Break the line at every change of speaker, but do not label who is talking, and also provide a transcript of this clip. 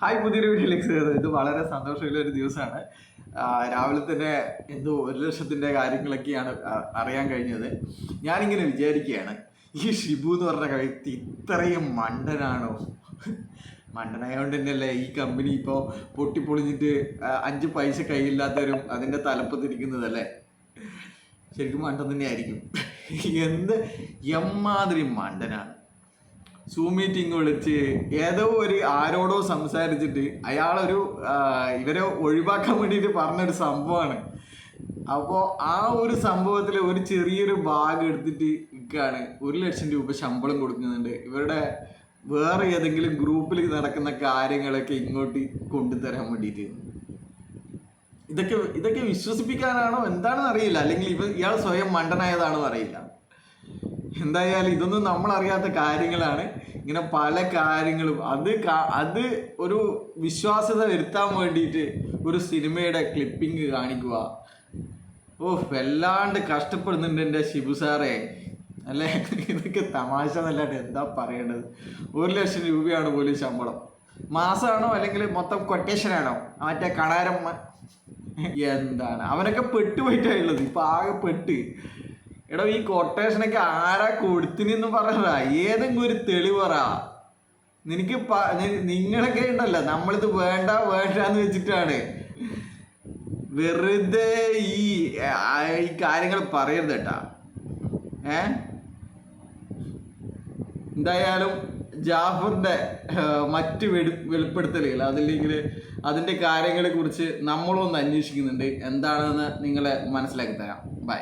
Hi പുതിയൊരു വീഡിയോയിലേക്ക് ഇത് വളരെ സന്തോഷമുള്ള ഒരു ദിവസമാണ്. രാവിലെ തന്നെ എന്തോ ഒരു ലക്ഷത്തിന്റെ കാര്യങ്ങളൊക്കെയാണ് അറിയാൻ കഴിഞ്ഞത്. ഞാനിങ്ങനെ വിചാരിക്കുകയാണ് ഈ ഷിബു എന്ന് പറഞ്ഞ വ്യക്തി ഇത്രയും മണ്ടനാണോ? മണ്ടനായതുകൊണ്ട് തന്നെയല്ലേ ഈ കമ്പനി ഇപ്പോൾ പൊട്ടിപ്പൊളിഞ്ഞിട്ട് അഞ്ച് പൈസ കയ്യില്ലാത്തവരും അതിന്റെ തലപ്പത്തിരിക്കുന്നതല്ലേ? ശരിക്കും മണ്ടൻ തന്നെയായിരിക്കും. എന്ത് എമ്മാതിരി മണ്ടനാണ്. സൂം മീറ്റിംഗ് വിളിച്ച് ഏതോ ഒരു ആരോടോ സംസാരിച്ചിട്ട് അയാളൊരു ഇവരെ ഒഴിവാക്കാൻ വേണ്ടിയിട്ട് പറഞ്ഞൊരു സംഭവമാണ്. അപ്പോൾ ആ ഒരു സംഭവത്തിൽ ഒരു ചെറിയൊരു ഭാഗം എടുത്തിട്ട് നിൽക്കുകയാണ് ഒരു ലക്ഷം രൂപ ശമ്പളം കൊടുക്കുന്നുണ്ട്. ഇവരുടെ വേറെ ഏതെങ്കിലും ഗ്രൂപ്പിൽ നടക്കുന്ന കാര്യങ്ങളൊക്കെ ഇങ്ങോട്ട് കൊണ്ടുതരാൻ വേണ്ടിയിട്ട്. ഇതൊക്കെ ഇതൊക്കെ വിശ്വസിപ്പിക്കാനാണോ? എന്താണെന്ന് അറിയില്ല അല്ലെങ്കിൽ ഇവ ഇയാൾ സ്വയം മണ്ടനായതാണോ അറിയില്ല. എന്തായാലും ഇതൊന്നും നമ്മൾ അറിയാത്ത കാര്യങ്ങളാണ്. ഇങ്ങനെ പല കാര്യങ്ങളും. അത് അത് ഒരു വിശ്വാസ്യത വരുത്താൻ വേണ്ടിയിട്ട് ഒരു സിനിമയുടെ ക്ലിപ്പിംഗ് കാണിക്കുക. ഓ വല്ലാണ്ട് കഷ്ടപ്പെടുന്നുണ്ട് എന്റെ ഷിബു സാറേ. അല്ലേ? ഇതൊക്കെ തമാശ എന്നല്ലാണ്ട് എന്താ പറയേണ്ടത്? ഒരു ലക്ഷം രൂപയാണ് പോലും ശമ്പളം. മാസമാണോ അല്ലെങ്കിൽ മൊത്തം കൊട്ടേഷനാണോ മറ്റേ കടാരം എന്താണ്? അവനൊക്കെ പെട്ടുപോയിട്ടാണുള്ളത് ഇപ്പം ആകെ പെട്ട്. എടോ ഈ കൊട്ടേഷനൊക്കെ ആരാ കൊടുത്തിനെന്ന് പറയടാ ഏതെങ്കിലും ഒരു തെളിവ് പറ. നിനക്ക് നിങ്ങളൊക്കെ ഉണ്ടല്ലോ. നമ്മളിത് വേണ്ട വേണ്ട എന്ന് വെച്ചിട്ടാണ്. വെറുതെ ഈ ഈ കാര്യങ്ങൾ പറയരുത് കേട്ടാ. ഏ? എന്തായാലും ജാഫറിന്റെ മറ്റ് വെളി വെളിപ്പെടുത്തലുകൾ അതില്ലെങ്കിൽ അതിന്റെ കാര്യങ്ങളെ കുറിച്ച് നമ്മളൊന്ന് അന്വേഷിക്കുന്നുണ്ട്. എന്താണെന്ന് നിങ്ങളെ മനസ്സിലാക്കി തരാം. ബൈ